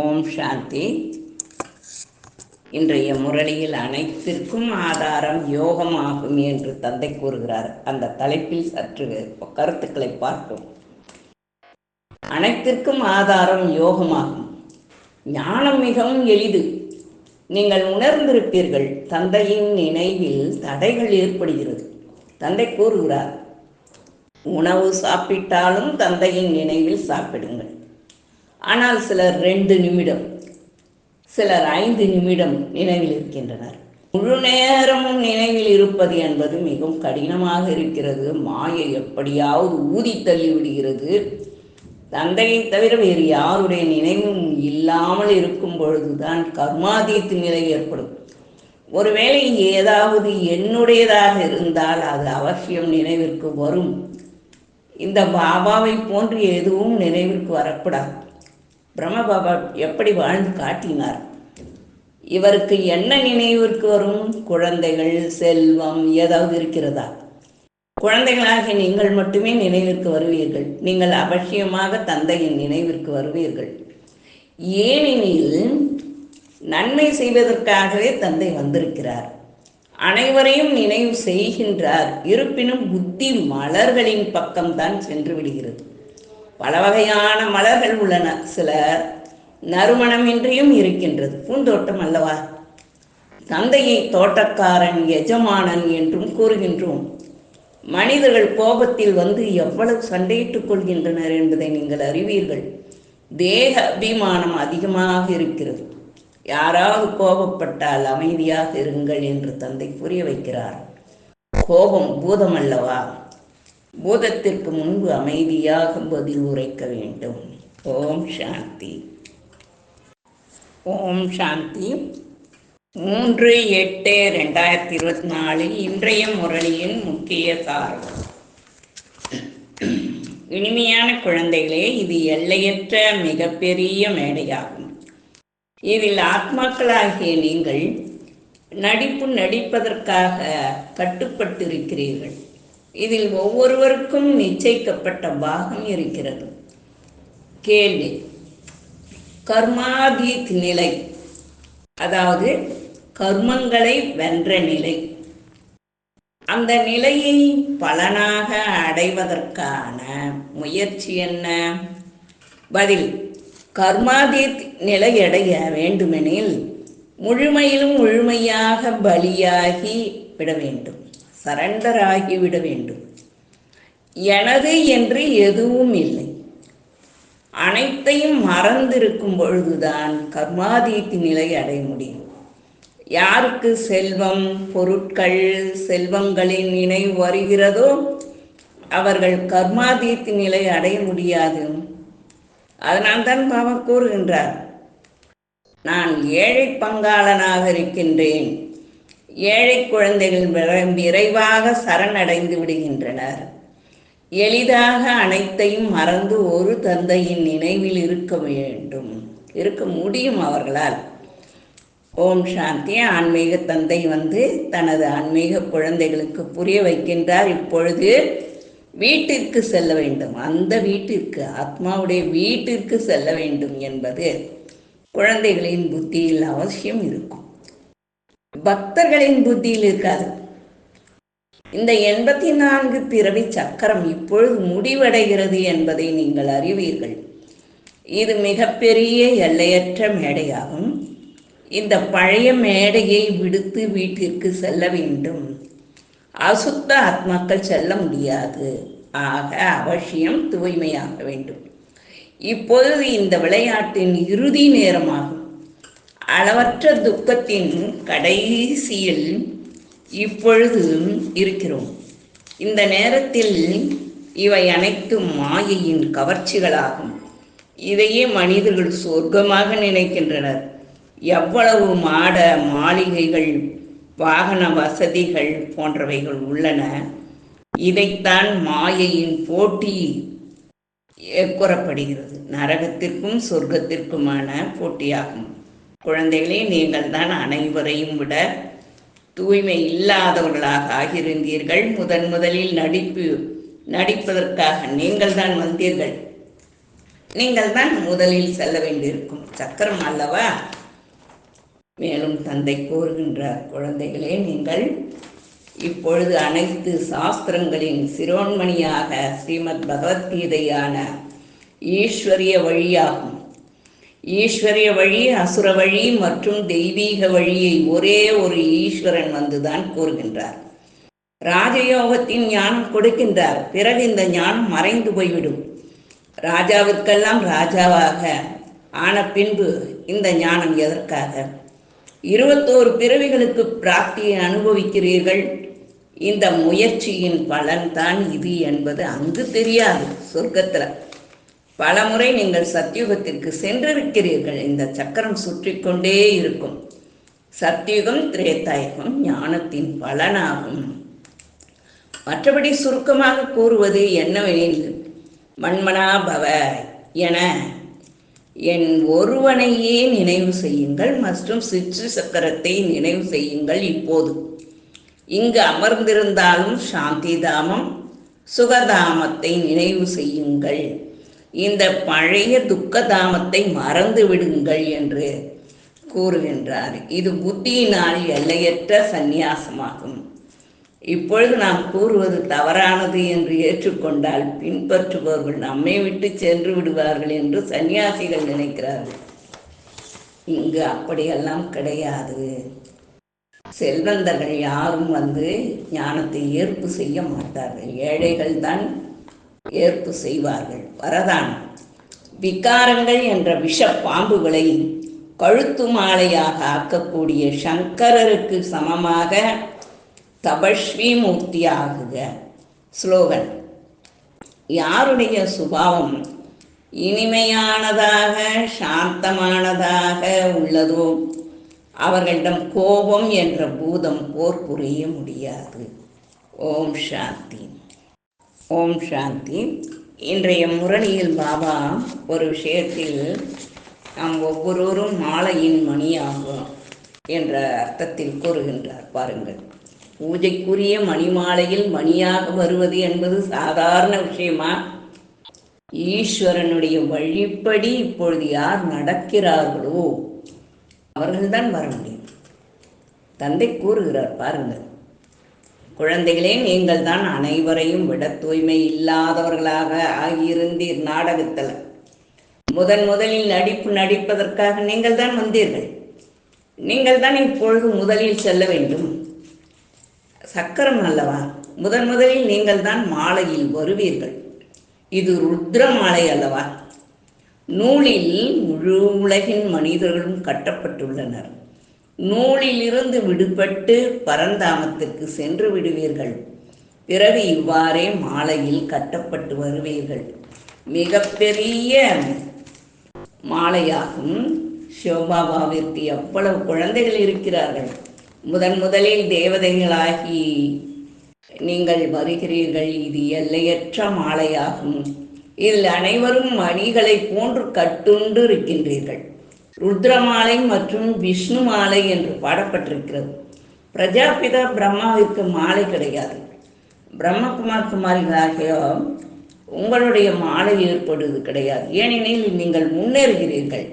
ஓம் சாந்தி. இன்றைய முரளியில் அனைத்திற்கும் ஆதாரம் யோகமாகும் என்று தந்தை கூறுகிறார். அந்த தலைப்பில் சற்று கருத்துக்களை பார்ப்போம். அனைத்திற்கும் ஆதாரம் யோகமாகும். ஞானம் மிகவும் எளிது. நீங்கள் உணர்ந்திருப்பீர்கள் தந்தையின் நினைவில் தடைகள் ஏற்படுகிறது. தந்தை கூறுகிறார் உணவு சாப்பிட்டாலும் தந்தையின் நினைவில் சாப்பிடுங்கள். ஆனால் சிலர் ரெண்டு நிமிடம் சிலர் ஐந்து நிமிடம் நினைவில் இருக்கின்றனர். முழு நேரமும் நினைவில் இருப்பது என்பது மிகவும் கடினமாக இருக்கிறது. மாயை எப்படியாவது ஊதி தள்ளி விடுகிறது. தந்தையை தவிர வேறு யாருடைய நினைவும் இல்லாமல் இருக்கும் பொழுதுதான் கர்மாதீத்து நிலை ஏற்படும். ஒருவேளை ஏதாவது என்னுடையதாக இருந்தால் அது அவசியம் நினைவிற்கு வரும். இந்த பாபாவை போன்று எதுவும் நினைவிற்கு வரக்கூடாது. பிரம்மபாபா எப்படி வாழ்ந்து காட்டினார்? இவருக்கு என்ன நினைவிற்கு வரும்? குழந்தைகள் செல்வம் ஏதாவது இருக்கிறதா? குழந்தைகளாக நீங்கள் மட்டுமே நினைவிற்கு வருவீர்கள். நீங்கள் அவசியமாக தந்தையின் நினைவிற்கு வருவீர்கள். ஏனெனில் நன்மை செய்வதற்காகவே தந்தை வந்திருக்கிறார். அனைவரையும் நினைவு செய்கின்றார். இருப்பினும் புத்தி மலர்களின் பக்கம்தான் சென்று விடுகிறது. பல வகையான மலர்கள் உள்ளன. சில நறுமணமின்றியும் இருக்கின்றது. பூந்தோட்டம் அல்லவா? தந்தையை தோட்டக்காரன் எஜமானன் என்றும் கூறுகின்றோம். மனிதர்கள் கோபத்தில் வந்து எவ்வளவு சண்டையிட்டுக் கொள்கின்றனர் என்பதை நீங்கள் அறிவீர்கள். தேக அபிமானம் அதிகமாக இருக்கிறது. யாராவது கோபப்பட்டால் அமைதியாக இருங்கள் என்று தந்தை புரிய வைக்கிறார். கோபம் பூதம் அல்லவா? பூதத்திற்கு முன்பு அமைதியாக பதில் உரைக்க வேண்டும். ஓம் சாந்தி. ஓம் சாந்தி. மூன்று எட்டு ரெண்டாயிரத்தி இருபத்தி நாலில் இன்றைய முரளியின் முக்கிய சாரம். இனிமையான குழந்தைகளே இது எல்லையற்ற மிகப்பெரிய மேடையாகும். இதில் ஆத்மாக்களாகிய நீங்கள் நடிப்பு நடிப்பதற்காக கட்டுப்பட்டிருக்கிறீர்கள். இதில் ஒவ்வொருவருக்கும் நிச்சயிக்கப்பட்ட பாகம் இருக்கிறது. கேள்வி. கர்மாதீத் நிலை. அதாவது கர்மங்களை வென்ற நிலை. அந்த நிலையை பலனாக அடைவதற்கான முயற்சி என்ன? பதில். கர்மாதீத் நிலை அடைய வேண்டுமெனில் முழுமையிலும் முழுமையாக பலியாகி விட வேண்டும். சரண்டர் ஆகிவிட வேண்டும் எனது என்று எதுவும் இல்லை. அனைத்தையும் மறந்திருக்கும் பொழுதுதான் கர்மாதீத்தி நிலை அடைய முடியும். யாருக்கு செல்வம் பொருட்கள் செல்வங்களின் நினைவு வருகிறதோ அவர்கள் கர்மாதீத்தி நிலை அடைய முடியாது. அதனால்தான் பாவம் கூறுகின்றார். நான் ஏழை பங்காளனாக இருக்கின்றேன். ஏழை குழந்தைகள் விரைவாக சரணடைந்து விடுகின்றனர். எளிதாக அனைத்தையும் மறந்து ஒரு தந்தையின் நினைவில் இருக்க வேண்டும். இருக்க முடியும் அவர்களால். ஓம் சாந்தி. ஆன்மீக தந்தை வந்து தனது ஆன்மீக குழந்தைகளுக்கு புரிய வைக்கின்றார். இப்பொழுது வீட்டிற்கு செல்ல வேண்டும். அந்த வீட்டிற்கு ஆத்மாவுடைய வீட்டிற்கு செல்ல வேண்டும் என்பது குழந்தைகளின் புத்தியில் அவசியம் இருக்கும். பக்தர்களின் புத்தியில் இருக்காது. இந்த எண்பத்தி நான்கு பிறவி சக்கரம் இப்பொழுது முடிவடைகிறது என்பதை நீங்கள் அறிவீர்கள். இது மிகப்பெரிய எல்லையற்ற மேடையாகும். இந்த பழைய மேடையை விடுத்து வீட்டிற்கு செல்ல வேண்டும். அசுத்த ஆத்மாக்கள் செல்ல முடியாது. ஆக அவசியம் தூய்மையாக வேண்டும். இப்பொழுது இந்த விளையாட்டின் இறுதி நேரமாகும். அளவற்ற துக்கத்தின் கடைசியில் இப்பொழுது இருக்கிறோம். இந்த நேரத்தில் இவை அனைத்தும் மாயையின் கவர்ச்சிகளாகும். இதையே மனிதர்கள் சொர்க்கமாக நினைக்கின்றனர். எவ்வளவு மாட மாளிகைகள் வாகன வசதிகள் போன்றவைகள் உள்ளன. இதைத்தான் மாயையின் போட்டி கூறப்படுகிறது. நரகத்திற்கும் சொர்க்கத்திற்குமான போட்டியாகும். குழந்தைகளே நீங்கள் தான் அனைவரையும் விட தூய்மை இல்லாதவர்களாக ஆகியிருந்தீர்கள். முதன் முதலில் நடிப்பு நடிப்பதற்காக நீங்கள் தான் வந்தீர்கள். நீங்கள் தான் முதலில் செல்ல வேண்டியிருக்கும் சக்கரம் அல்லவா? மேலும் தந்தை கூறுகின்றார் குழந்தைகளே நீங்கள் இப்பொழுது அனைத்து சாஸ்திரங்களின் சிரோன்மணியாக ஸ்ரீமத் பகவத்கீதையான ஈஸ்வரிய வழியாகும். ஈஸ்வரிய வழி அசுர வழி மற்றும் தெய்வீக வழியை ஒரே ஒரு ஈஸ்வரன் வந்துதான் கூறுகின்றார். ராஜயோகத்தின் ஞானம் கொடுக்கின்றார். பிறகு இந்த ஞானம் மறைந்து போய்விடும். ராஜாவிற்கெல்லாம் ராஜாவாக ஆன பின்பு இந்த ஞானம் எதற்காக? இருபத்தோரு பிறவிகளுக்கு பிராப்தியை அனுபவிக்கிறீர்கள். இந்த முயற்சியின் பலன்தான் இது என்பது அங்கு தெரியாது சொர்க்கத்தில். பலமுறை நீங்கள் சத்தியுகத்திற்கு சென்றிருக்கிறீர்கள். இந்த சக்கரம் சுற்றி கொண்டே இருக்கும். சத்தியுகம் திரேத்தாயுகம் ஞானத்தின் பலனாகும். மற்றபடி சுருக்கமாக கூறுவது என்னவெனில் மண்மனா பவ என என் ஒருவனையே நினைவு செய்யுங்கள் மற்றும் சிற்று சக்கரத்தை நினைவு செய்யுங்கள் இப்போது. இங்கு அமர்ந்திருந்தாலும் சாந்திதாமம் சுகதாமத்தை நினைவு செய்யுங்கள். இந்த பழைய துக்கதாமத்தை மறந்து விடுங்கள் என்று கூறுகின்றார். இது புத்தியினால் எல்லையற்ற சந்நியாசமாகும். இப்பொழுது நாம் கூறுவது தவறானது என்று ஏற்றுக்கொண்டால் பின்பற்றுபவர்கள் நம்மை விட்டு சென்று விடுவார்கள் என்று சன்னியாசிகள் நினைக்கிறார்கள். இங்கு அப்படியெல்லாம் கிடையாது. செல்வந்தர்கள் யாரும் வந்து ஞானத்தை ஏற்பு செய்ய மாட்டார்கள். ஏழைகள் தான் ஏற்பு செய்வார்கள். வரதான். விகாரங்கள் என்ற விஷ பாம்புகளை கழுத்து மாலையாக ஆக்கக்கூடிய சங்கரருக்கு சமமாக தபஸ்வி மூர்த்தி ஆகுக. ஸ்லோகன். யாருடைய சுபாவம் இனிமையானதாக சாந்தமானதாக உள்ளதோ அவர்களிடம் கோபம் என்ற பூதம் போர் புரிய முடியாது. ஓம் சாந்தி. ஓம் சாந்தி. இன்றைய முரணியில் பாபா ஒரு விஷயத்தில் நாம் ஒவ்வொருவரும் மாலையின் மணியாகும் என்ற அர்த்தத்தில் கூறுகின்றார். பாருங்கள். பூஜைக்குரிய மணிமாலையில் மணியாக வருவது என்பது சாதாரண விஷயமா? ஈஸ்வரனுடைய வழிப்படி இப்பொழுது யார் நடக்கிறார்களோ அவர்கள்தான் வர முடியும். தந்தை கூறுகிறார் பாருங்கள். குழந்தைகளே நீங்கள் தான் அனைவரையும் விட தூய்மை இல்லாதவர்களாக ஆகியிருந்தீர் நாடகத்தில். முதன் முதலில் நடிப்பு நடிப்பதற்காக நீங்கள் தான் வந்தீர்கள். நீங்கள் தான் இப்பொழுது முதலில் செல்ல வேண்டும். சக்கரம் அல்லவா? முதன் முதலில் நீங்கள் தான் மாலையில் வருவீர்கள். இது ருத்ர மாலை அல்லவா? நூலில் முழு உலகின் மனிதர்களும் கட்டப்பட்டுள்ளனர். நூலிலிருந்து விடுபட்டு பரந்தாமத்திற்கு சென்று விடுவீர்கள். பிறகு இவ்வாறே மாலையில் கட்டப்பட்டு வருவீர்கள். மிகப்பெரிய மாலையாகும். சிவபாபாவிற்கு எவ்வளவு குழந்தைகள் இருக்கிறார்கள். முதன் முதலில் தேவதைகளாகி நீங்கள் வருகிறீர்கள். இது எல்லையற்ற மாலையாகும். இதில் அனைவரும் மணிகளை போன்று கட்டுண்டு இருக்கின்றீர்கள். ருத்ரமாலை மற்றும் விஷ்ணு மாலை என்று பாடப்பட்டிருக்கிறது. பிரஜாபிதா பிரம்மாவிற்கு மாலை கிடையாது. பிரம்மகுமார் குமாரிகளாகிய உங்களுடைய மாலை ஏற்படுவது கிடையாது. ஏனெனில் நீங்கள் முன்னேறுகிறீர்கள்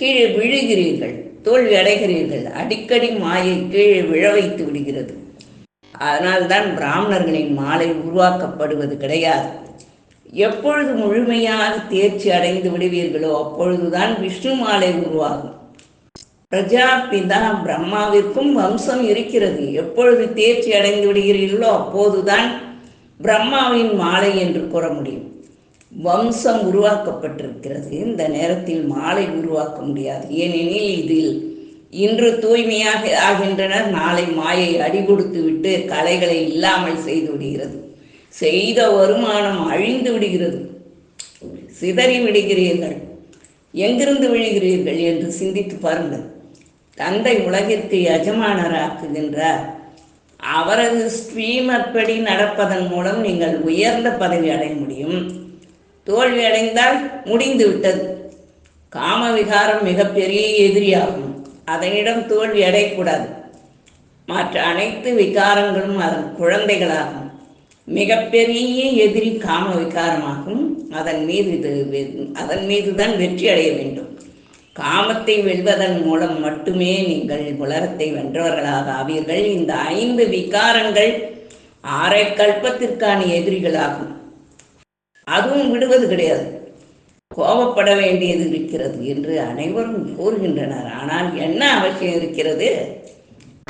கீழே விழுகிறீர்கள் தோல்வி அடைகிறீர்கள் அடிக்கடி மாயை கீழே விழ வைத்து விடுகிறது. அதனால்தான் பிராமணர்களின் மாலை உருவாக்கப்படுவது கிடையாது. எப்பொழுது முழுமையாக தேர்ச்சி அடைந்து விடுவீர்களோ அப்பொழுதுதான் விஷ்ணு மாலை உருவாகும். பிரஜாபிதா பிரம்மாவிற்கும் வம்சம் இருக்கிறது. எப்பொழுது தேர்ச்சி அடைந்து விடுகிறீர்களோ அப்போதுதான் பிரம்மாவின் மாலை என்று கூற முடியும். வம்சம் உருவாக்கப்பட்டிருக்கிறது. இந்த நேரத்தில் மாலை உருவாக்க முடியாது. ஏனெனில் இதில் இன்று தூய்மையாக ஆகின்றனர். நாளை மாயை அடி கொடுத்து விட்டு கலைகளை இல்லாமல் செய்து விடுகிறது. செய்த வருமானம் அழிந்து விடுகிறது. சிதறி விடுகிறீர்கள். எங்கிருந்து விழுகிறீர்கள் என்று சிந்தித்து பாருங்கள். தந்தை உலகிற்கு எஜமானராக்குகின்றார். அவரது ஸ்ரீமற்படி நடப்பதன் மூலம் நீங்கள் உயர்ந்த பதவி அடைய முடியும். தோல்வி அடைந்தால் முடிந்து விட்டது. காம விகாரம் மிகப்பெரிய எதிரியாகும். அதனிடம் தோல்வி அடையக்கூடாது. மற்ற அனைத்து விகாரங்களும் அதன் குழந்தைகளாகும். மிகப்பெரிய எதிரி காம விகாரமாகும் அதன் மீது இது வெ- அதன் மீது தான் வெற்றி அடைய வேண்டும். காமத்தை வெல்வதன் மூலம் மட்டுமே நீங்கள் உலகத்தை வென்றவர்களாக ஆவீர்கள். இந்த ஐந்து விகாரங்கள் ஆரை கல்பத்திற்கான எதிரிகளாகும். அதுவும் விடுவது கிடையாது. கோபப்பட வேண்டியது இருக்கிறது என்று அனைவரும் கூறுகின்றனர். ஆனால் என்ன அவசியம் இருக்கிறது?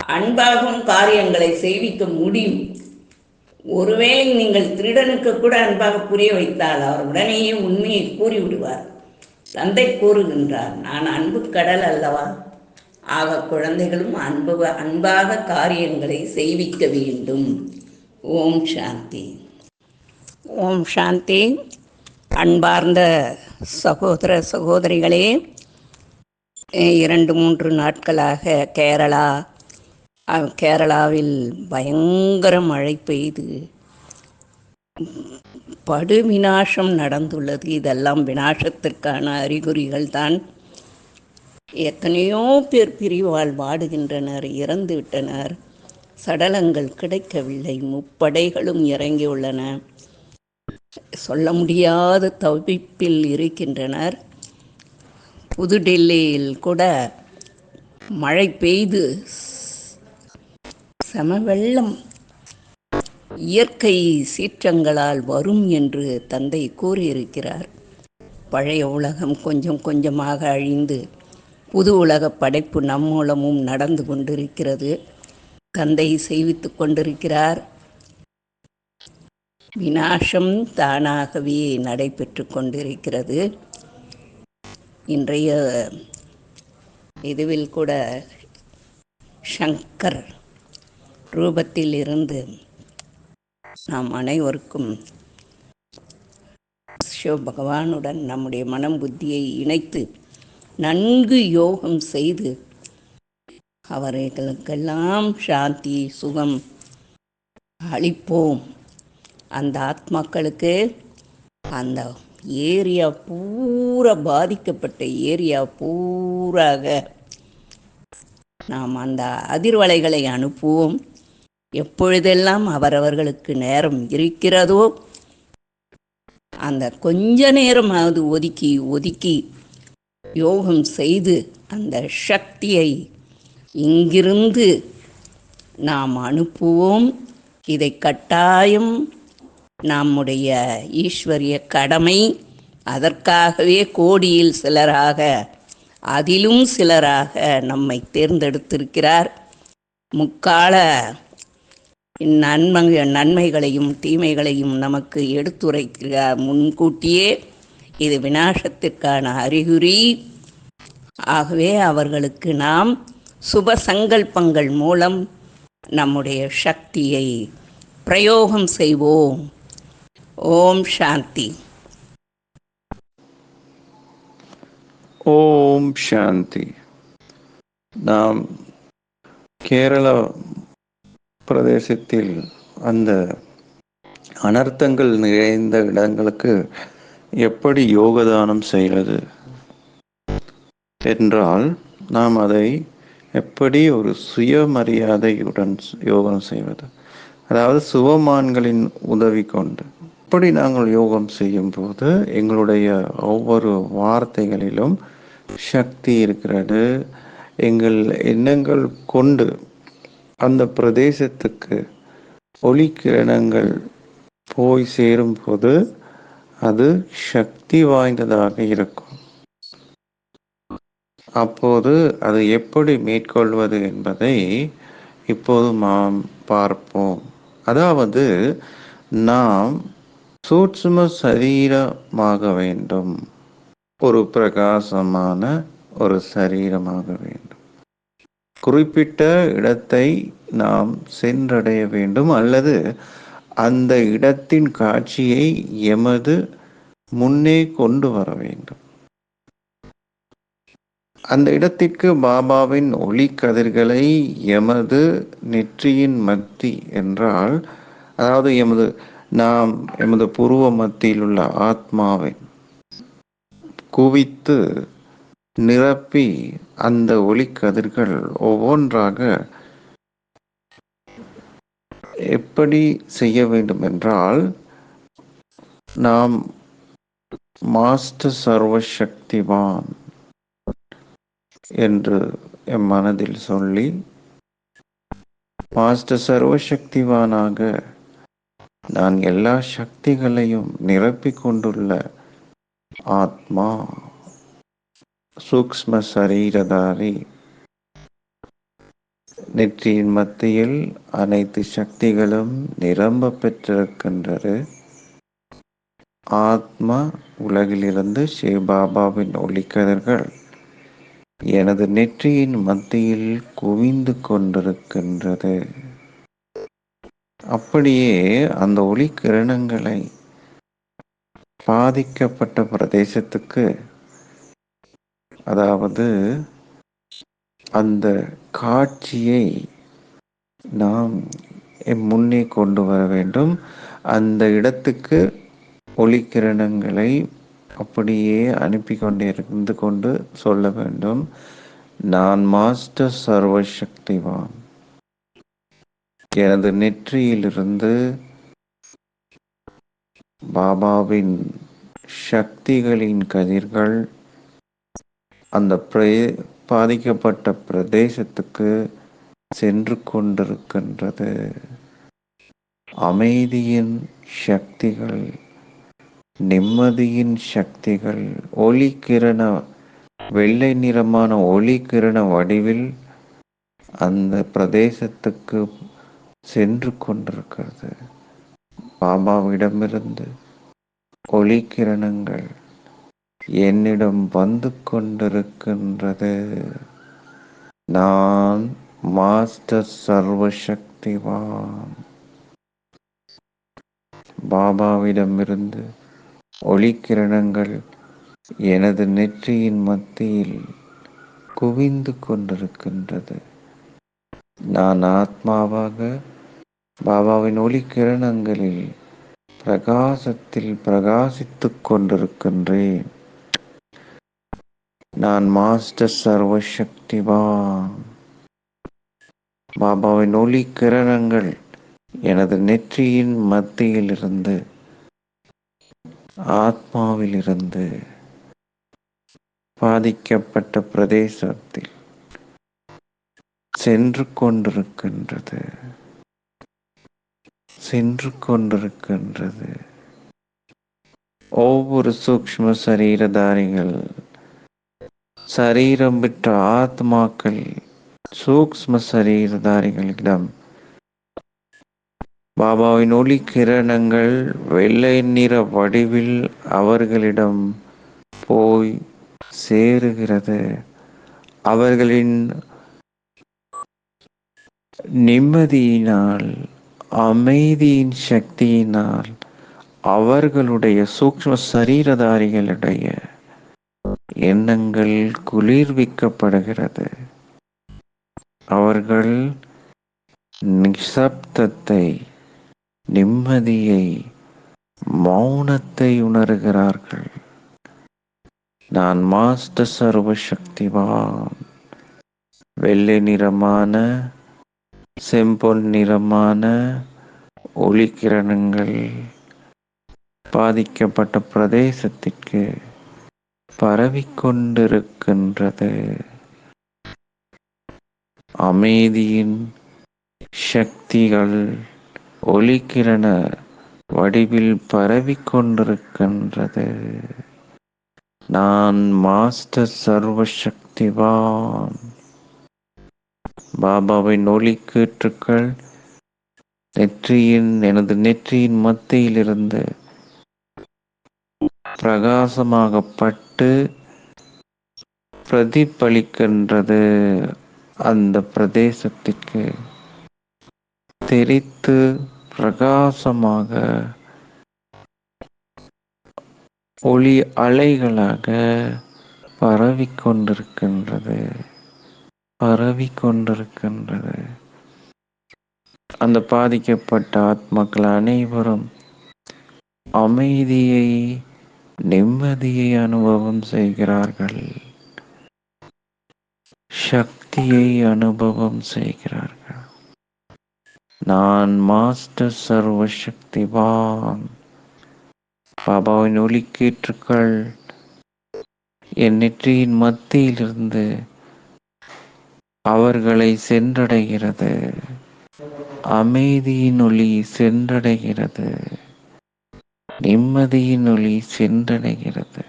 அன்பாகவும் காரியங்களை செய்விக்க முடியும். ஒருவேளை நீங்கள் திருடனுக்கு கூட அன்பாக புரிய வைத்தால் அவர் உடனேயே உண்மையை கூறிவிடுவார். தந்தை கூறுகின்றார் நான் அன்பு கடல் அல்லவா? ஆக குழந்தைகளும் அன்பு அன்பாக காரியங்களை செய்விக்க வேண்டும். ஓம் சாந்தி. ஓம் சாந்தி. அன்பார்ந்த சகோதர சகோதரிகளே இரண்டு மூன்று நாட்களாக கேரளா கேரளாவில் பயங்கர மழை பெய்து. படு விநாசம் நடந்துள்ளது. இதெல்லாம் விநாசத்திற்கான அறிகுறிகள் தான். எத்தனையோ பேர் பிரிவால் வாடுகின்றனர் இறந்து விட்டனர். சடலங்கள் கிடைக்கவில்லை. முப்படைகளும் இறங்கியுள்ளன. சொல்ல முடியாத தவிப்பில் இருக்கின்றனர். புதுடெல்லியில் கூட மழை பெய்து சம வெள்ளம். இயற்கை சீற்றங்களால் வரும் என்று தந்தை கூறியிருக்கிறார். பழைய உலகம் கொஞ்சம் கொஞ்சமாக அழிந்து புது உலக படைப்பு நம் மூலமும் நடந்து கொண்டிருக்கிறது. தந்தை செய்வித்துக் கொண்டிருக்கிறார். விநாசம் தானாகவே நடைபெற்று கொண்டிருக்கிறது. இன்றைய இதுவில் கூட சங்கர் ரூபத்தில் இருந்து நாம் அனைவருக்கும் சிவ பகவானுடன் நம்முடைய மனம் புத்தியை இணைத்து நன்கு யோகம் செய்து அவர்களுக்கெல்லாம் சாந்தி சுகம் அளிப்போம். அந்த ஆத்மாக்களுக்கு அந்த ஏரியா பூரா பாதிக்கப்பட்ட ஏரியா பூராக நாம் அந்த அதிர்வலைகளை அனுப்புவோம். எப்பொழுதெல்லாம் அவரவர்களுக்கு நேரம் இருக்கிறதோ அந்த கொஞ்ச நேரமாவது ஒதுக்கி ஒதுக்கி யோகம் செய்து அந்த சக்தியை இங்கிருந்து நாம் அனுப்புவோம். இதை கட்டாயம் நம்முடைய ஈஸ்வரிய கடமை. அதற்காகவே கோடியில் சிலராக அதிலும் சிலராக நம்மை தேர்ந்தெடுத்திருக்கிறார். முக்கால நன்மை நன்மைகளையும் தீமைகளையும் நமக்கு எடுத்துரைக்கிறார் முன்கூட்டியே இது விநாசத்திற்கான அறிகுறி. ஆகவே அவர்களுக்கு நாம் சுப சங்கல்பங்கள் மூலம் நம்முடைய சக்தியை பிரயோகம் செய்வோம். ஓம் சாந்தி. ஓம் சாந்தி. நாம் கேரள பிரதேசத்தில் அந்த அனர்த்தங்கள் நிறைந்த இடங்களுக்கு எப்படி யோகதானம் செய்வது? என்றால் நாம் அதை எப்படி ஒரு சுயமரியாதையுடன் யோகம் செய்வது? அதாவது சுவமான்களின் உதவி கொண்டு. இப்படி நாங்கள் யோகம் செய்யும் போது எங்களுடைய ஒவ்வொரு வார்த்தைகளிலும் சக்தி இருக்கிறது. எங்கள் எண்ணங்கள் கொண்டு அந்த பிரதேசத்துக்கு ஒளி கிரணங்கள் போய் சேரும்போது அது சக்தி வாய்ந்ததாக இருக்கும். அப்போது அது எப்படி மேற்கொள்வது என்பதை இப்போது நாம் பார்ப்போம். அதாவது நாம் சூட்சும சரீரமாக வேண்டும். ஒரு பிரகாசமான ஒரு சரீரமாக வேண்டும். குறிப்பிட்ட இடத்தை நாம் சென்றடைய வேண்டும் அல்லது அந்த இடத்தின் காட்சியை எமது முன்னே கொண்டு வர வேண்டும். அந்த இடத்திற்கு பாபாவின் ஒளி கதிர்களை எமது நெற்றியின் மத்தி என்றால் அதாவது எமது நாம் எமது புருவ மத்தியில் உள்ள ஆத்மாவை குவித்து நிரப்பி அந்த ஒளி கதிர்கள் ஒவ்வொன்றாக எப்படி செய்ய வேண்டும் என்றால் நாம் மாஸ்டர் சர்வ சக்திவான் என்று என் மனதில் சொல்லி மாஸ்டர் சர்வசக்திவானாக நான் எல்லா சக்திகளையும் நிரப்பிக் கொண்டுள்ள ஆத்மா சூக்ஷ்ம சரீரதாரி. நெற்றியின் மத்தியில் அனைத்து சக்திகளும் நிரம்ப பெற்றிருக்கின்றது. ஆத்மா உலகிலிருந்து ஸ்ரீ பாபாவின் ஒளிக்கதிர்கள் எனது நெற்றியின் மத்தியில் குவிந்து கொண்டிருக்கின்றது. அப்படியே அந்த ஒளி கிரணங்களை பாதிக்கப்பட்ட பிரதேசத்துக்கு அதாவது அந்த காட்சியை நாம் முன்னே கொண்டு வர வேண்டும். அந்த இடத்துக்கு ஒளிக்கிரணங்களை அப்படியே அனுப்பி கொண்டே இருந்து கொண்டு சொல்ல வேண்டும். நான் மாஸ்டர் சர்வசக்திவான். எனது நெற்றியிலிருந்து பாபாவின் சக்திகளின் கதிர்கள் அந்த பிரே பாதிக்கப்பட்ட பிரதேசத்துக்கு சென்று கொண்டிருக்கின்றது. அமைதியின் சக்திகள் நிம்மதியின் சக்திகள் ஒளி கிரண வெள்ளை நிறமான ஒளி கிரண வடிவில் அந்த பிரதேசத்துக்கு சென்று கொண்டிருக்கிறது. பாபாவிடமிருந்து ஒளி கிரணங்கள் என்னிடம் வந்து கொண்டிருக்கின்றது. நான் மாஸ்டர் சர்வசக்திவான். பாபாவிடமிருந்து ஒளிக்கிரணங்கள் எனது நெற்றியின் மத்தியில் குவிந்து கொண்டிருக்கின்றது. நான் ஆத்மாவாக பாபாவின் ஒளிக்கிரணங்களில் பிரகாசத்தில் பிரகாசித்துக் கொண்டிருக்கின்றேன். நான் மாஸ்டர் சர்வசக்திவா. பாபாவின் ஒளி கிரணங்கள் எனது நெற்றியின் மத்தியிலிருந்து ஆத்மாவிலிருந்து பாதிக்கப்பட்ட பிரதேசத்தில் சென்று கொண்டிருக்கின்றது. சென்று கொண்டிருக்கின்றது. ஒவ்வொரு சூக்ஷ்ம சரீரதாரிகள் சரீரம் பெற்ற ஆத்மாக்கள் சூக்ஷ்ம சரீரதாரிகளிடம் பாபாவின் ஒளி கிரணங்கள் வெள்ளை நிற வடிவில் அவர்களிடம் போய் சேருகிறது. அவர்களின் நிம்மதியினால் அமைதியின் சக்தியினால் அவர்களுடைய சூக்ஷ்ம சரீரதாரிகளுடைய எண்ணங்கள் குளிர்விக்கப்படுகிறது. அவர்கள் நிசப்தத்தை நிம்மதியை மௌனத்தை உணர்கிறார்கள். நான் மாஸ்டர் சர்வசக்திவான். வெள்ளை நிறமான செம்பொன் நிறமான ஒளிக்கிரணங்கள் பாதிக்கப்பட்ட பிரதேசத்திற்கு பரவிக்கொண்டிருக்கின்றது. அமைதியின் சக்திகள் ஒளிக்கிரண வடிவில் பரவிக்கொண்டிருக்கின்றது. நான் மாஸ்டர் சர்வசக்திவான். பாபாவின் ஒளி கீற்றுக்கள் நெற்றியின் எனது நெற்றியின் மத்தியிலிருந்து பிரகாசமாகப்பட்டு பிரதிபலிக்கின்றது அந்த பிரதேசத்திற்கு. தெரித்து பிரகாசமாக ஒளி அலைகளாக பரவிக்கொண்டிருக்கின்றது. பரவிக்கொண்டிருக்கின்றது. அந்த பாதிக்கப்பட்ட ஆத்மாக்கள் அனைவரும் அமைதியை நிம்மதியை அனுபவம் செய்கிறார்கள். சக்தியை அனுபவம் செய்கிறார்கள். நான் மாஸ்டர் சர்வ சக்திவான் பாபாவின் ஒலிக்கீற்றுக்கள் என் நெற்றியின் மத்தியிலிருந்து அவர்களை சென்றடைகிறது. அமைதியின் ஒளி சென்றடைகிறது. நிம்மதியின் ஒளி சென்றடைகிறது.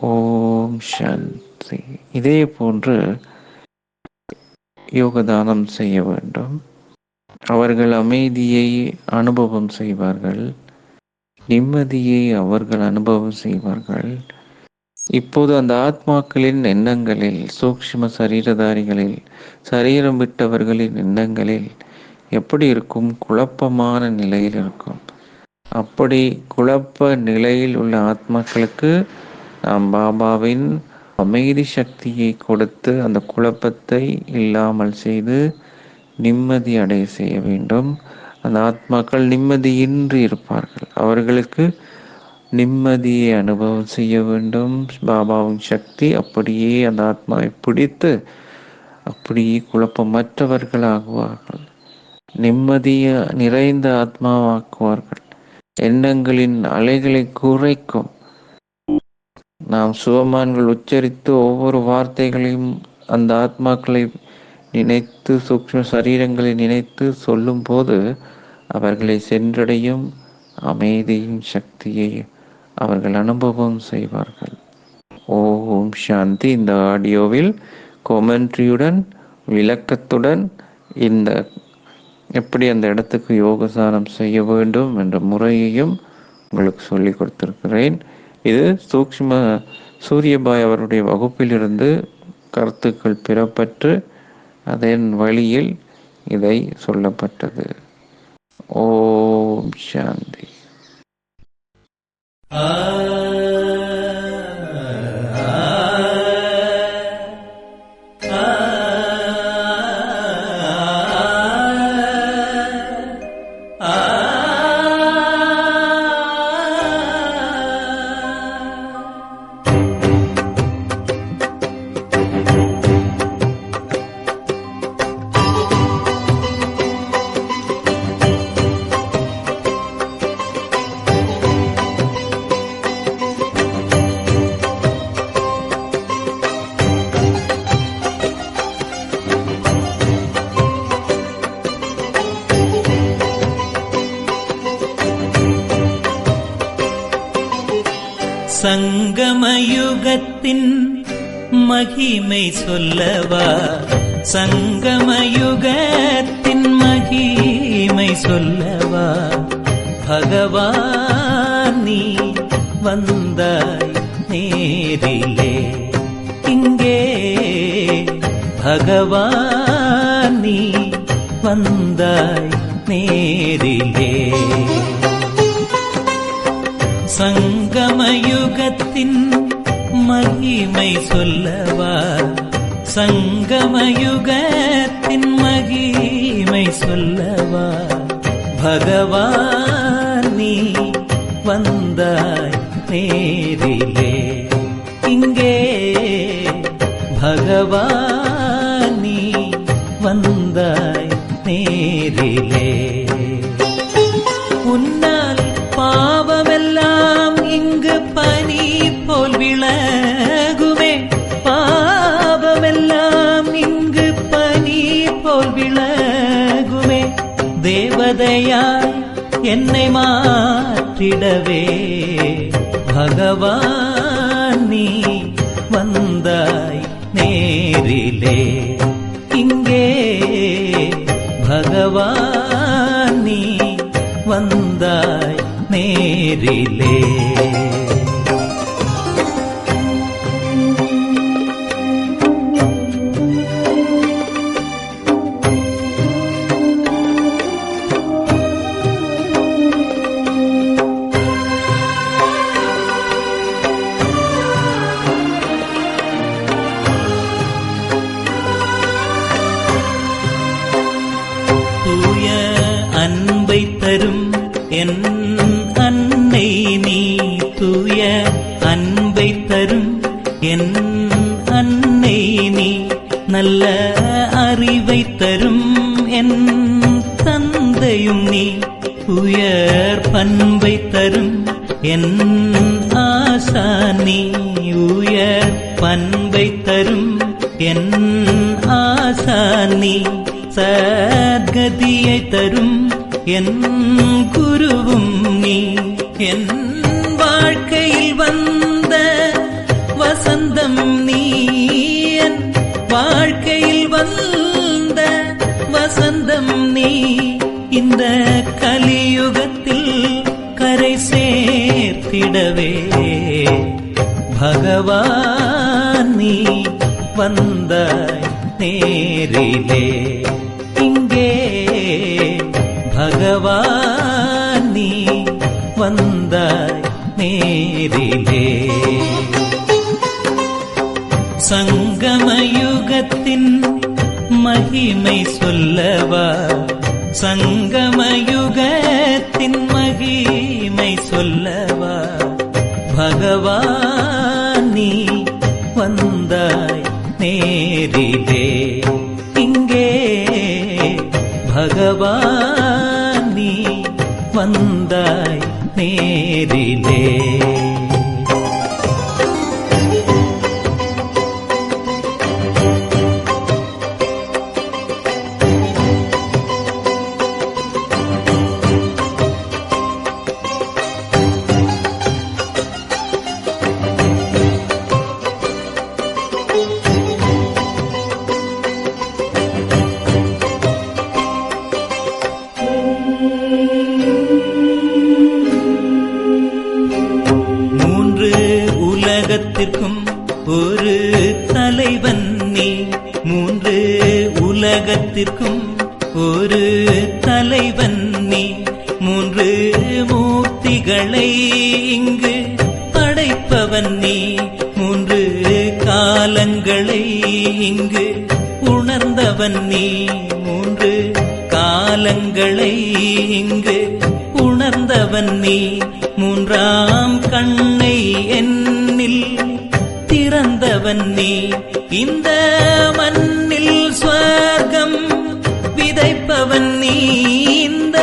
ஓம் சாந்தி. இதே போன்று யோகதானம் செய்ய வேண்டும். அவர்கள் அமைதியை அனுபவம் செய்வார்கள். நிம்மதியை அவர்கள் அனுபவம் செய்வார்கள். இப்போது அந்த ஆத்மாக்களின் எண்ணங்களில் சூக்ஷ்ம சரீரதாரிகளில் சரீரம் விட்டவர்களின் எண்ணங்களில் எப்படி இருக்கும்? குழப்பமான நிலையில் இருக்கும். அப்படி குழப்ப நிலையில் உள்ள ஆத்மாக்களுக்கு நாம் பாபாவின் அமைதி சக்தியை கொடுத்து அந்த குழப்பத்தை இல்லாமல் செய்து நிம்மதி அடைய செய்ய வேண்டும். அந்த ஆத்மாக்கள் நிம்மதியின்றி இருப்பார்கள். அவர்களுக்கு நிம்மதியை அனுபவம் செய்ய வேண்டும். பாபாவின் சக்தி அப்படியே அந்த ஆத்மாவை பிடித்து அப்படியே குழப்பமற்றவர்களாகுவார்கள். நிம்மதிய நிறைந்த ஆத்மாவாக்குவார்கள். எண்ணங்களின் அலைகளை குறைக்கும். நாம் சுவமான்கள் உச்சரித்து ஒவ்வொரு வார்த்தைகளையும் அந்த ஆத்மாக்களை நினைத்து சூக்ஷ்ம சரீரங்களை நினைத்து சொல்லும்போது அவர்களை சென்றடையும் அமைதியின் சக்தியை அவர்கள் அனுபவம் செய்வார்கள். ஓம் சாந்தி. இந்த ஆடியோவில் கொமெண்ட்ரியுடன் விளக்கத்துடன் இந்த எப்படி அந்த இடத்துக்கு யோகசானம் செய்ய வேண்டும் என்ற முறையையும் உங்களுக்கு சொல்லி கொடுத்திருக்கிறேன். இது சூக்ஷ்ம சூரியபாய் அவருடைய வகுப்பிலிருந்து கருத்துக்கள் பெறப்பட்டு அதன் வழியில் இதை சொல்லப்பட்டது. ஓம் சாந்தி. சங்கமயுகத்தின் நீ வந்தாய் நேரிலே சங்கமயுகத்தின் மகிமை சொல்லவா சங்கமயுகத்தின் மகிமை சொல்லவா பகவான் நீ வந்தாய் நேரிலே இங்கே பகவான் வந்தாய் நேரிலே. உன்னால் பாவமெல்லாம் இங்கு பனி போல் விளகுமே பாவமெல்லாம் இங்கு பனி போல் விளகுமே தேவதையாய் என்னை மாற்றிடவே. பகவான் நீ வந்தாய் நேரிலே. பகவான் நீ வந்தாய் நேரிலே. தரும் என் ஆசானி உயர் பண்பை தரும். என் ஆசானி சத்கதியை தரும். என் குருவும் நீ என் வாழ்க்கையில் வந்த வசந்தம் நீ என் வாழ்க்கையில் வந்த வசந்தம் நீ. இந்த கலியுகத்தில் கரை சேர்த்திடவே. பகவான் நீ வந்தாய் நேரிலே. இங்கே பகவான் நீ வந்தாய் நேரிலே. சங்கமயுகத்தின் மகிமை சொல்லவா? சங்கமயுகத்தின் இறைவன் நீ மூன்று உலகத்திற்கும் ஒரு தலைவன் நீ மூன்று மூர்த்திகளை இங்கு படைப்பவன் நீ. மூன்று காலங்களை இங்கு உணர்ந்தவன் நீ. மூன்று காலங்களை இங்கு உணர்ந்தவன் நீ. மூன்றாம் கண்ணை என் திறந்தவன் நீ. இந்த மண்ணில் ஸ்வர்க்கம் விதைப்பவன் நீ. இந்த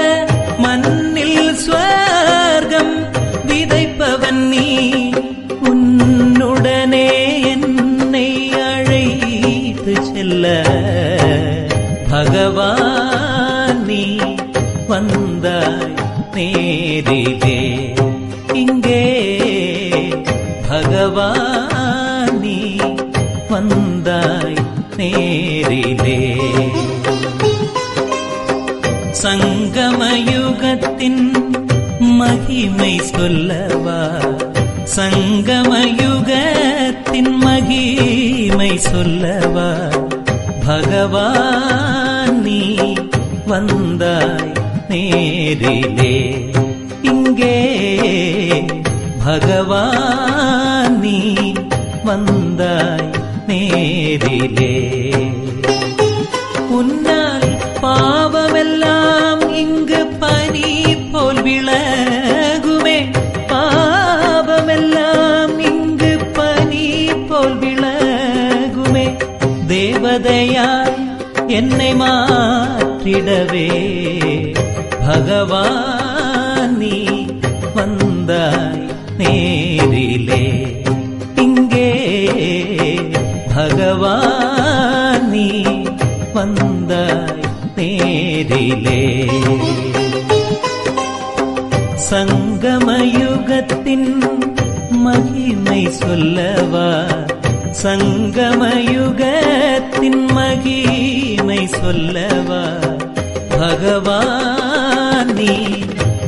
மண்ணில் ஸ்வர்க்கம் விதைப்பவன் நீ. உன்னுடனே என்னை அழைத்து செல்ல. பகவான் நீ வந்தாய் நேரிலே. இங்கே பகவான் வந்தாய் நேரிலே. சங்கமயுகத்தின் மகிமை சொல்லவா? சங்கமயுகத்தின் மகிமை சொல்லவா? பகவான் நீ வந்தாய் நேரிலே. இங்கே பகவான் நீ வந்தாய் நேரிலே உன்னால் பாவமெல்லாம் இங்கு பனி போல் விலகுமே. பாவமெல்லாம் இங்கு பனி போல் விலகுமே. தேவதையாய் என்னை மாற்றிடவே. பகவான் நீ வந்தாய் நேரே. பகவான் நீ வந்தாய் நேரிலே சங்கமயுகத்தின் மகிமை சொல்லவா சங்கமயுகத்தின் மகிமை சொல்லவா பகவானி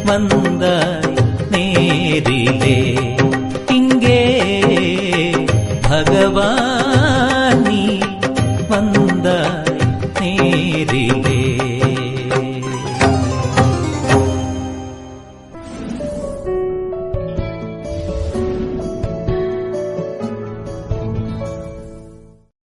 வந்தாய் நேரிலே